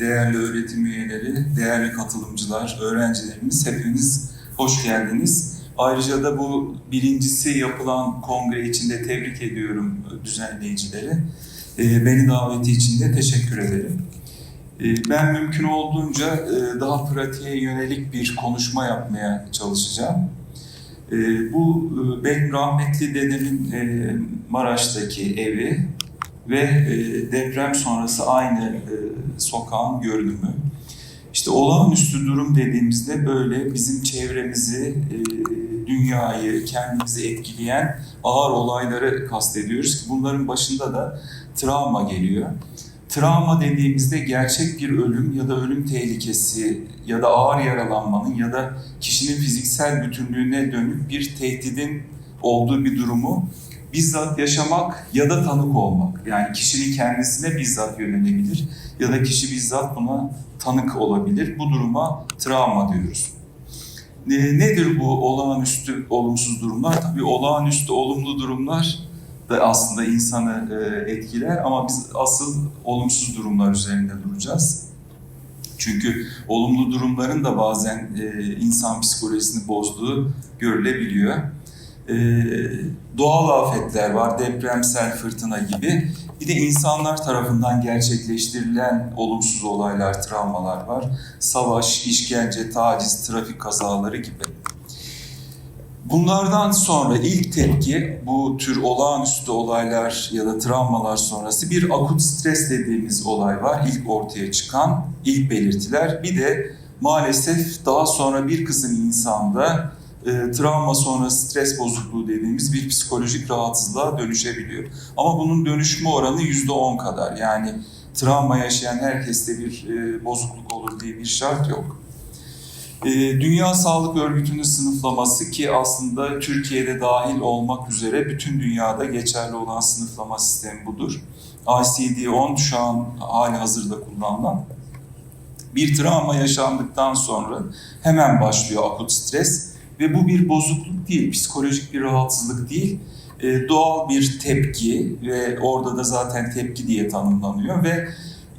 Değerli öğretim üyeleri, değerli katılımcılar, öğrencilerimiz hepiniz hoş geldiniz. Ayrıca da bu birincisi yapılan kongre için de tebrik ediyorum düzenleyicileri. Ee, Beni daveti için de teşekkür ederim. Ee, Ben mümkün olduğunca e, daha pratiğe yönelik bir konuşma yapmaya çalışacağım. Ee, Bu e, benim rahmetli dedemin e, Maraş'taki evi ve e, deprem sonrası aynı e, sokağın görünümü. İşte olağanüstü durum dediğimizde böyle bizim çevremizi, e, dünyayı, kendimizi etkileyen ağır olayları kastediyoruz ki bunların başında da travma geliyor. Travma dediğimizde gerçek bir ölüm ya da ölüm tehlikesi ya da ağır yaralanmanın ya da kişinin fiziksel bütünlüğüne dönük bir tehdidin olduğu bir durumu bizzat yaşamak ya da tanık olmak. Yani kişinin kendisine bizzat yönelebilir ya da kişi bizzat buna tanık olabilir. Bu duruma travma diyoruz. Ne- Nedir bu olağanüstü olumsuz durumlar? Tabii olağanüstü olumlu durumlar da aslında insanı e, etkiler ama biz asıl olumsuz durumlar üzerinde duracağız. Çünkü olumlu durumların da bazen e, insan psikolojisini bozduğu görülebiliyor. E, doğal afetler var, depremsel fırtına gibi. Bir de insanlar tarafından gerçekleştirilen olumsuz olaylar, travmalar var. Savaş, işkence, taciz, trafik kazaları gibi. Bunlardan sonra ilk tepki bu tür olağanüstü olaylar ya da travmalar sonrası bir akut stres dediğimiz olay var. İlk ortaya çıkan ilk belirtiler. Bir de maalesef daha sonra bir kısım insanda e, travma sonrası stres bozukluğu dediğimiz bir psikolojik rahatsızlığa dönüşebiliyor. Ama bunun dönüşme oranı yüzde on kadar. Yani travma yaşayan herkeste bir e, bozukluk olur diye bir şart yok. E, Dünya Sağlık Örgütü'nün sınıflaması ki aslında Türkiye'de dahil olmak üzere bütün dünyada geçerli olan sınıflama sistemi budur. ICD-10 şu an hali hazırda kullanılan. Bir travma yaşandıktan sonra hemen başlıyor akut stres ve bu bir bozukluk değil, psikolojik bir rahatsızlık değil, e, doğal bir tepki ve orada da zaten tepki diye tanımlanıyor ve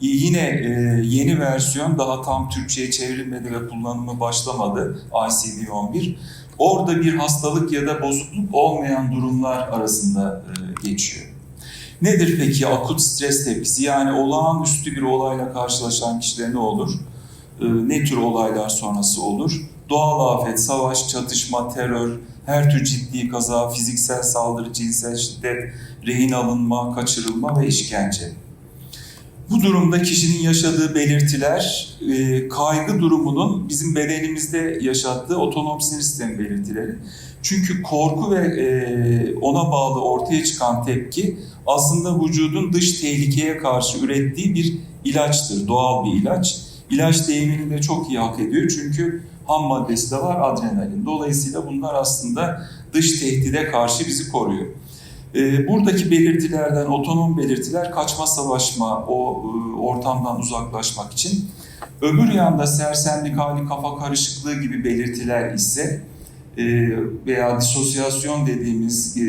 yine e, yeni versiyon daha tam Türkçe'ye çevrilmedi ve kullanımı başlamadı ICD-11. Orada bir hastalık ya da bozukluk olmayan durumlar arasında e, geçiyor. Nedir peki akut stres tepkisi? Yani olağanüstü bir olayla karşılaşan kişide ne olur? E, ne tür olaylar sonrası olur? Doğal afet, savaş, çatışma, terör, her tür ciddi kaza, fiziksel saldırı, cinsel şiddet, rehin alınma, kaçırılma ve işkence. Bu durumda kişinin yaşadığı belirtiler, e, kaygı durumunun bizim bedenimizde yaşattığı otonom sinir sistemi belirtileri. Çünkü korku ve e, ona bağlı ortaya çıkan tepki aslında vücudun dış tehlikeye karşı ürettiği bir ilaçtır, doğal bir ilaç. İlaç deyimini de çok iyi hak ediyor çünkü ham maddesi de var adrenalin. Dolayısıyla bunlar aslında dış tehdide karşı bizi koruyor. E, buradaki belirtilerden otonom belirtiler kaçma savaşma, o e, ortamdan uzaklaşmak için. Öbür yanda sersemlik hali, kafa karışıklığı gibi belirtiler ise e, veya disosyasyon dediğimiz e,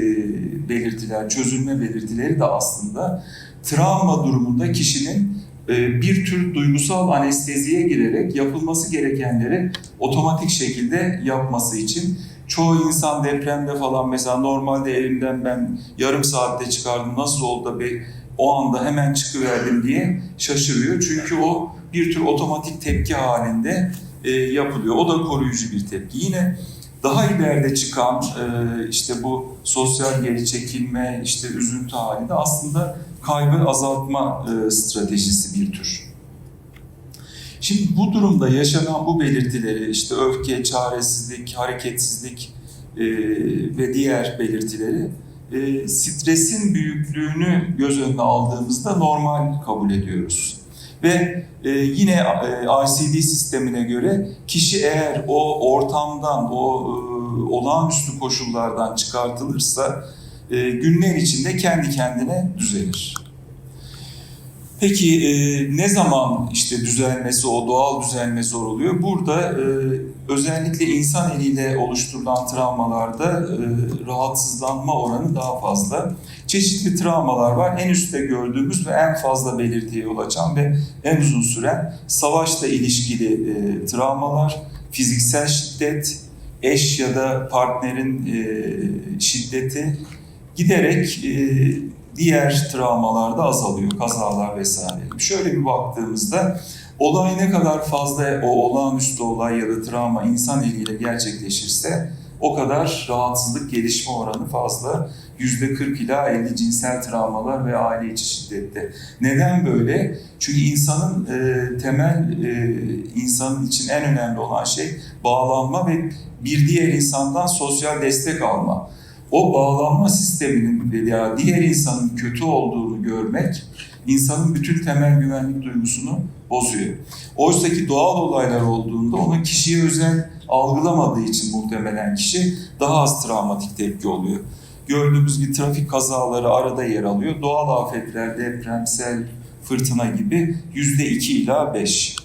belirtiler, çözülme belirtileri de aslında travma durumunda kişinin bir tür duygusal anesteziye girerek yapılması gerekenleri otomatik şekilde yapması için çoğu insan depremde falan mesela normalde evimden ben yarım saatte çıkardım nasıl oldu da bir o anda hemen çıkıverdim diye şaşırıyor. Çünkü o bir tür otomatik tepki halinde e, yapılıyor. O da koruyucu bir tepki. Yine daha ileride çıkan e, işte bu sosyal geri çekilme, işte üzüntü hali de aslında kaybı azaltma e, stratejisi bir tür. Şimdi bu durumda yaşanan bu belirtileri işte öfke, çaresizlik, hareketsizlik e, ve diğer belirtileri e, stresin büyüklüğünü göz önüne aldığımızda normal kabul ediyoruz. Ve e, yine e, ICD sistemine göre kişi eğer o ortamdan, o e, olağanüstü koşullardan çıkartılırsa e, günler içinde kendi kendine düzelir. Peki e, ne zaman işte düzelmesi, o doğal düzelme zor oluyor? Burada e, özellikle insan eliyle oluşturulan travmalarda e, rahatsızlanma oranı daha fazla. Çeşitli travmalar var. En üstte gördüğümüz ve en fazla belirtiye yol açan ve en uzun süren savaşla ilişkili e, travmalar, fiziksel şiddet, eş ya da partnerin e, şiddeti giderek e, diğer travmalarda azalıyor, kazalar vesaire. Şöyle bir baktığımızda olay ne kadar fazla o olağanüstü olay ya da travma insan eliyle gerçekleşirse o kadar rahatsızlık gelişme oranı fazla. %40 ila 50 cinsel travmalar ve aile içi şiddette. Neden böyle? Çünkü insanın e, temel, e, insanın için en önemli olan şey bağlanma ve bir diğer insandan sosyal destek alma o bağlanma sisteminin veya diğer insanın kötü olduğunu görmek insanın bütün temel güvenlik duygusunu bozuyor. Oysa ki doğal olaylar olduğunda onu kişiye özel algılamadığı için muhtemelen kişi daha az travmatik tepki oluyor. Gördüğümüz gibi trafik kazaları arada yer alıyor. Doğal afetler, depremsel, fırtına gibi yüzde iki ila beş.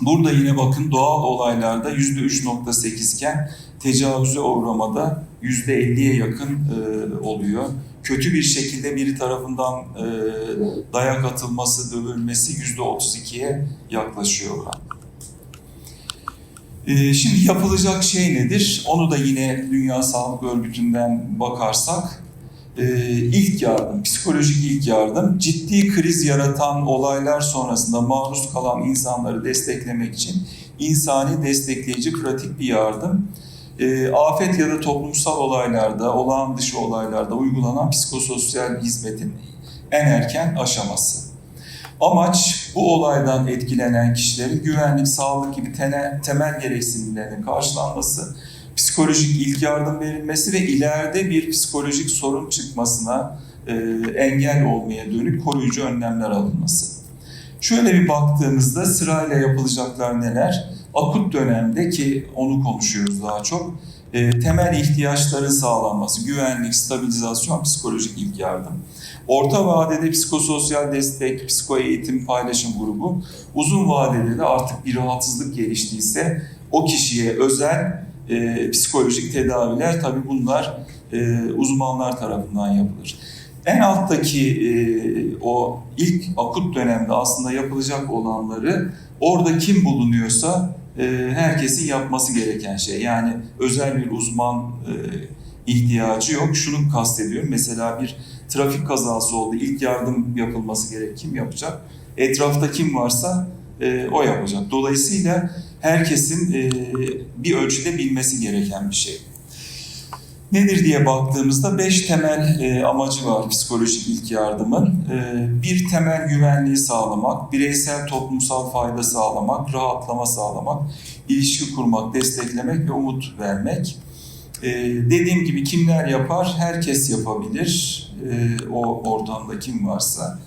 Burada yine bakın doğal olaylarda yüzde 3.8 iken tecavüze uğramada yüzde 50'ye yakın e, oluyor. Kötü bir şekilde biri tarafından e, dayak atılması, dövülmesi yüzde 32'ye yaklaşıyor oran. E, şimdi yapılacak şey nedir? Onu da yine Dünya Sağlık Örgütü'nden bakarsak e, ilk yardım, psikolojik ilk yardım, ciddi kriz yaratan olaylar sonrasında maruz kalan insanları desteklemek için insani destekleyici pratik bir yardım e, afet ya da toplumsal olaylarda, olağan dışı olaylarda uygulanan psikososyal hizmetin en erken aşaması. Amaç bu olaydan etkilenen kişilerin güvenlik, sağlık gibi temel, temel gereksinimlerinin karşılanması, psikolojik ilk yardım verilmesi ve ileride bir psikolojik sorun çıkmasına e, engel olmaya dönük koruyucu önlemler alınması. Şöyle bir baktığımızda sırayla yapılacaklar neler? akut dönemde ki onu konuşuyoruz daha çok, e, temel ihtiyaçların sağlanması, güvenlik, stabilizasyon, psikolojik ilk yardım. Orta vadede psikososyal destek, psiko eğitim paylaşım grubu, uzun vadede de artık bir rahatsızlık geliştiyse o kişiye özel e, psikolojik tedaviler tabii bunlar e, uzmanlar tarafından yapılır. En alttaki e, o ilk akut dönemde aslında yapılacak olanları orada kim bulunuyorsa herkesin yapması gereken şey. Yani özel bir uzman e, ihtiyacı yok. Şunu kastediyorum. Mesela bir trafik kazası oldu. İlk yardım yapılması gerek. Kim yapacak? Etrafta kim varsa e, o yapacak. Dolayısıyla herkesin e, bir ölçüde bilmesi gereken bir şey. Nedir diye baktığımızda beş temel e, amacı var psikolojik ilk yardımın. E, bir temel güvenliği sağlamak, bireysel toplumsal fayda sağlamak, rahatlama sağlamak, ilişki kurmak, desteklemek ve umut vermek. E, dediğim gibi kimler yapar? Herkes yapabilir. E, o ortamda kim varsa.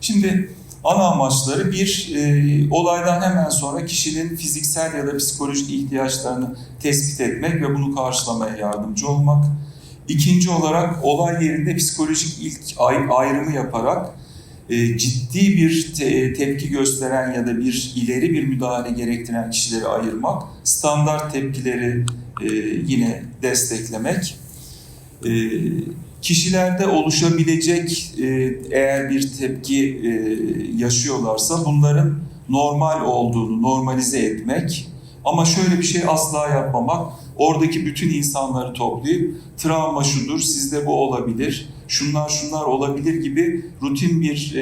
Şimdi ana amaçları bir, e, olaydan hemen sonra kişinin fiziksel ya da psikolojik ihtiyaçlarını tespit etmek ve bunu karşılamaya yardımcı olmak. İkinci olarak olay yerinde psikolojik ilk ayrımı yaparak e, ciddi bir te- tepki gösteren ya da bir ileri bir müdahale gerektiren kişileri ayırmak, standart tepkileri e, yine desteklemek. E, kişilerde oluşabilecek e, eğer bir tepki e, yaşıyorlarsa bunların normal olduğunu normalize etmek ama şöyle bir şey asla yapmamak oradaki bütün insanları toplayıp travma şudur sizde bu olabilir şunlar şunlar olabilir gibi rutin bir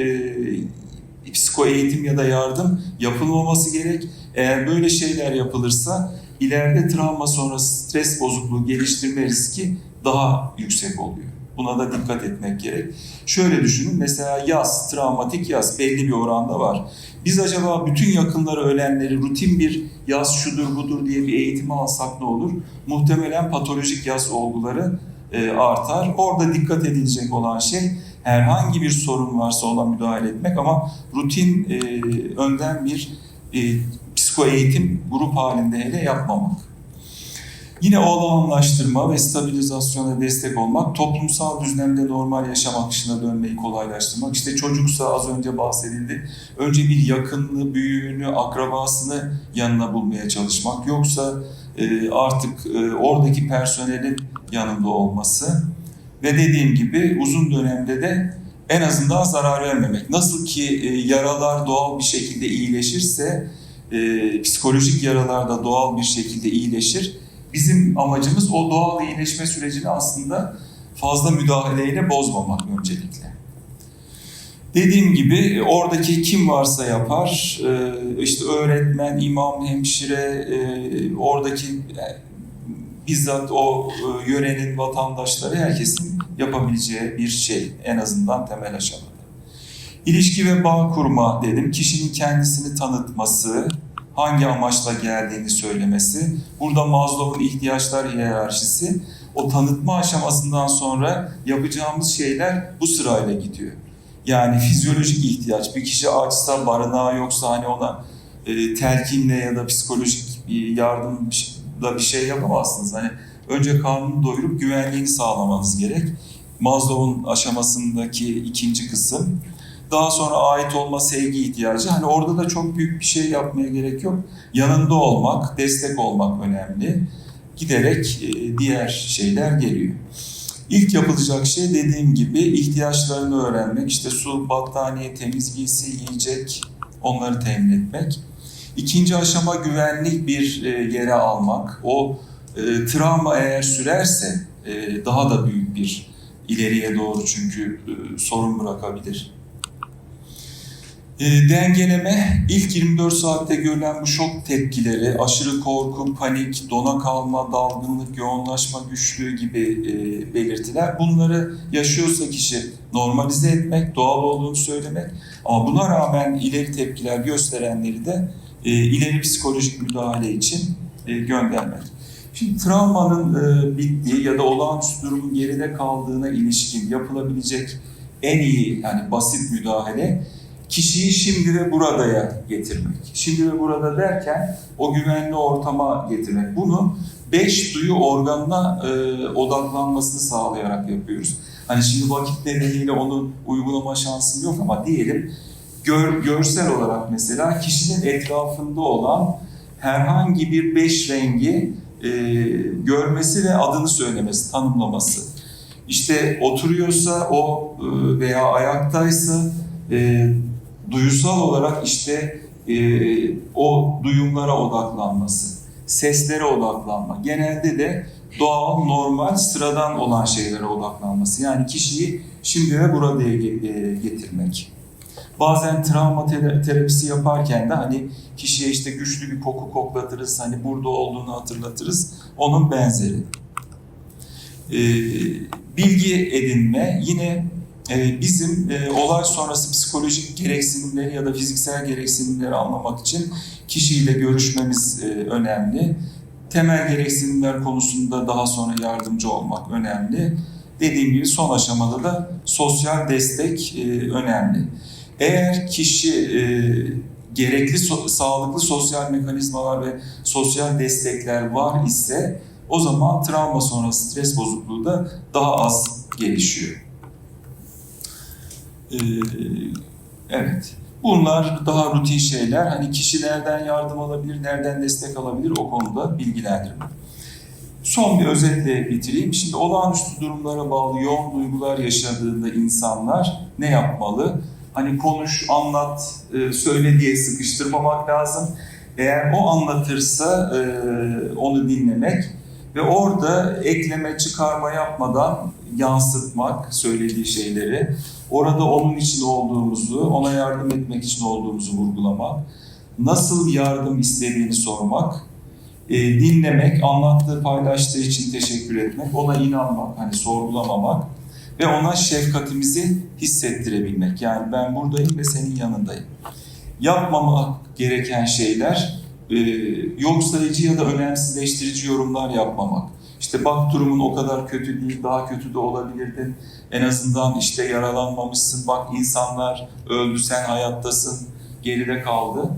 e, psiko eğitim ya da yardım yapılmaması gerek. Eğer böyle şeyler yapılırsa ileride travma sonrası stres bozukluğu geliştirme riski daha yüksek oluyor. Buna da dikkat etmek gerek. Şöyle düşünün mesela yaz, travmatik yaz belli bir oranda var. Biz acaba bütün yakınları ölenleri rutin bir yaz şudur budur diye bir eğitimi alsak ne olur? Muhtemelen patolojik yaz olguları e, artar. Orada dikkat edilecek olan şey herhangi bir sorun varsa ona müdahale etmek ama rutin e, önden bir e, psiko eğitim grup halinde hele yapmamak. Yine olağanlaştırma ve stabilizasyona destek olmak, toplumsal düzlemde normal yaşam akışına dönmeyi kolaylaştırmak. İşte çocuksa az önce bahsedildi. Önce bir yakınını, büyüğünü, akrabasını yanına bulmaya çalışmak. Yoksa e, artık e, oradaki personelin yanında olması. Ve dediğim gibi uzun dönemde de en azından zarar vermemek. Nasıl ki e, yaralar doğal bir şekilde iyileşirse, psikolojik yaralar da doğal bir şekilde iyileşir. Bizim amacımız o doğal iyileşme sürecini aslında fazla müdahaleyle bozmamak öncelikle. Dediğim gibi oradaki kim varsa yapar, e, işte öğretmen, imam, hemşire, e, oradaki e, bizzat o e, yörenin vatandaşları herkesin yapabileceği bir şey en azından temel aşamada. İlişki ve bağ kurma dedim. Kişinin kendisini tanıtması, hangi amaçla geldiğini söylemesi. Burada Maslow'un ihtiyaçlar hiyerarşisi o tanıtma aşamasından sonra yapacağımız şeyler bu sırayla gidiyor. Yani fizyolojik ihtiyaç. Bir kişi açsa, barınağı yoksa hani ona e, telkinle ya da psikolojik bir yardımla bir şey yapamazsınız. Hani önce karnını doyurup güvenliğini sağlamanız gerek. Maslow'un aşamasındaki ikinci kısım. Daha sonra ait olma sevgi ihtiyacı. Hani orada da çok büyük bir şey yapmaya gerek yok. Yanında olmak, destek olmak önemli. Giderek e, diğer şeyler geliyor. İlk yapılacak şey dediğim gibi ihtiyaçlarını öğrenmek. İşte su, battaniye, temiz giysi, yiyecek onları temin etmek. İkinci aşama güvenlik bir e, yere almak. O e, travma eğer sürerse e, daha da büyük bir ileriye doğru çünkü e, sorun bırakabilir. E, dengeleme, ilk 24 saatte görülen bu şok tepkileri, aşırı korku, panik, dona kalma, dalgınlık, yoğunlaşma güçlüğü gibi e, belirtiler. Bunları yaşıyorsa kişi normalize etmek, doğal olduğunu söylemek ama buna rağmen ileri tepkiler gösterenleri de e, ileri psikolojik müdahale için e, göndermek. Şimdi travmanın e, bittiği ya da olağanüstü durumun geride kaldığına ilişkin yapılabilecek en iyi yani basit müdahale kişiyi şimdi ve buradaya getirmek. Şimdi ve burada derken o güvenli ortama getirmek. Bunu beş duyu organına e, odaklanmasını sağlayarak yapıyoruz. Hani şimdi vakit nedeniyle onu uygulama şansım yok ama diyelim gör, görsel olarak mesela kişinin etrafında olan herhangi bir beş rengi e, görmesi ve adını söylemesi, tanımlaması. İşte oturuyorsa o e, veya ayaktaysa e, duyusal olarak işte e, o duyumlara odaklanması, seslere odaklanma. Genelde de doğal, normal, sıradan olan şeylere odaklanması. Yani kişiyi şimdi ve buraya e, getirmek. Bazen travma terapisi yaparken de hani kişiye işte güçlü bir koku koklatırız, hani burada olduğunu hatırlatırız. Onun benzeri. Ee, bilgi edinme yine bizim e, olay sonrası psikolojik gereksinimleri ya da fiziksel gereksinimleri anlamak için kişiyle görüşmemiz e, önemli. Temel gereksinimler konusunda daha sonra yardımcı olmak önemli. Dediğim gibi son aşamada da sosyal destek önemli. Eğer kişi e, gerekli so- sağlıklı sosyal mekanizmalar ve sosyal destekler var ise o zaman travma sonrası stres bozukluğu da daha az gelişiyor. Ee, evet. Bunlar daha rutin şeyler. Hani kişi nereden yardım alabilir, nereden destek alabilir o konuda bilgilendirme. Son bir özetle bitireyim. Şimdi olağanüstü durumlara bağlı yoğun duygular yaşadığında insanlar ne yapmalı? Hani konuş, anlat, e, söyle diye sıkıştırmamak lazım. Eğer o anlatırsa e, onu dinlemek ve orada ekleme, çıkarma yapmadan yansıtmak söylediği şeyleri, orada onun için olduğumuzu, ona yardım etmek için olduğumuzu vurgulamak, nasıl yardım istediğini sormak, e, dinlemek, anlattığı, paylaştığı için teşekkür etmek, ona inanmak, hani sorgulamamak ve ona şefkatimizi hissettirebilmek. Yani ben buradayım ve senin yanındayım. Yapmamak gereken şeyler e, yok sayıcı ya da önemsizleştirici yorumlar yapmamak. İşte bak durumun o kadar kötü değil, daha kötü de olabilirdin. En azından işte yaralanmamışsın, bak insanlar öldü, sen hayattasın, geride kaldı.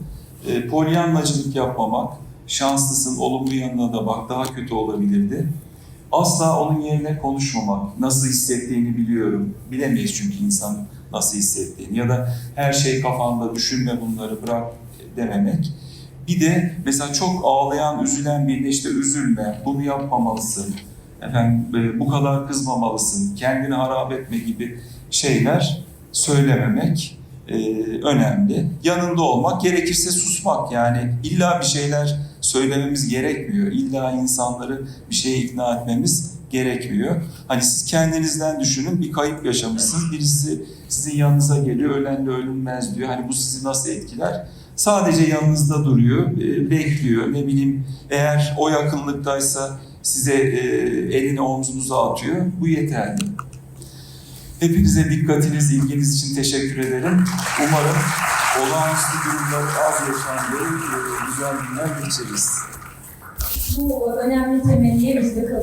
E, polyanlacılık yapmamak, şanslısın, olumlu yanına da bak, daha kötü olabilirdi. Asla onun yerine konuşmamak, nasıl hissettiğini biliyorum. Bilemeyiz çünkü insan nasıl hissettiğini. Ya da her şey kafanda, düşünme bunları, bırak dememek. Bir de mesela çok ağlayan, üzülen birine işte üzülme, bunu yapmamalısın, efendim e, bu kadar kızmamalısın, kendini harap etme gibi şeyler söylememek e, önemli. Yanında olmak, gerekirse susmak yani illa bir şeyler söylememiz gerekmiyor. İlla insanları bir şeye ikna etmemiz gerekmiyor. Hani siz kendinizden düşünün bir kayıp yaşamışsınız. Birisi sizin yanınıza geliyor, ölenle ölünmez diyor. Hani bu sizi nasıl etkiler? Sadece yanınızda duruyor, e, bekliyor. Ne bileyim eğer o yakınlıktaysa size e, elini omzunuza atıyor. Bu yeterli. Hepinize dikkatiniz, ilginiz için teşekkür ederim. Umarım olağanüstü durumları az yaşandığı e, güzel günler geçiririz. Bu önemli temenniye biz de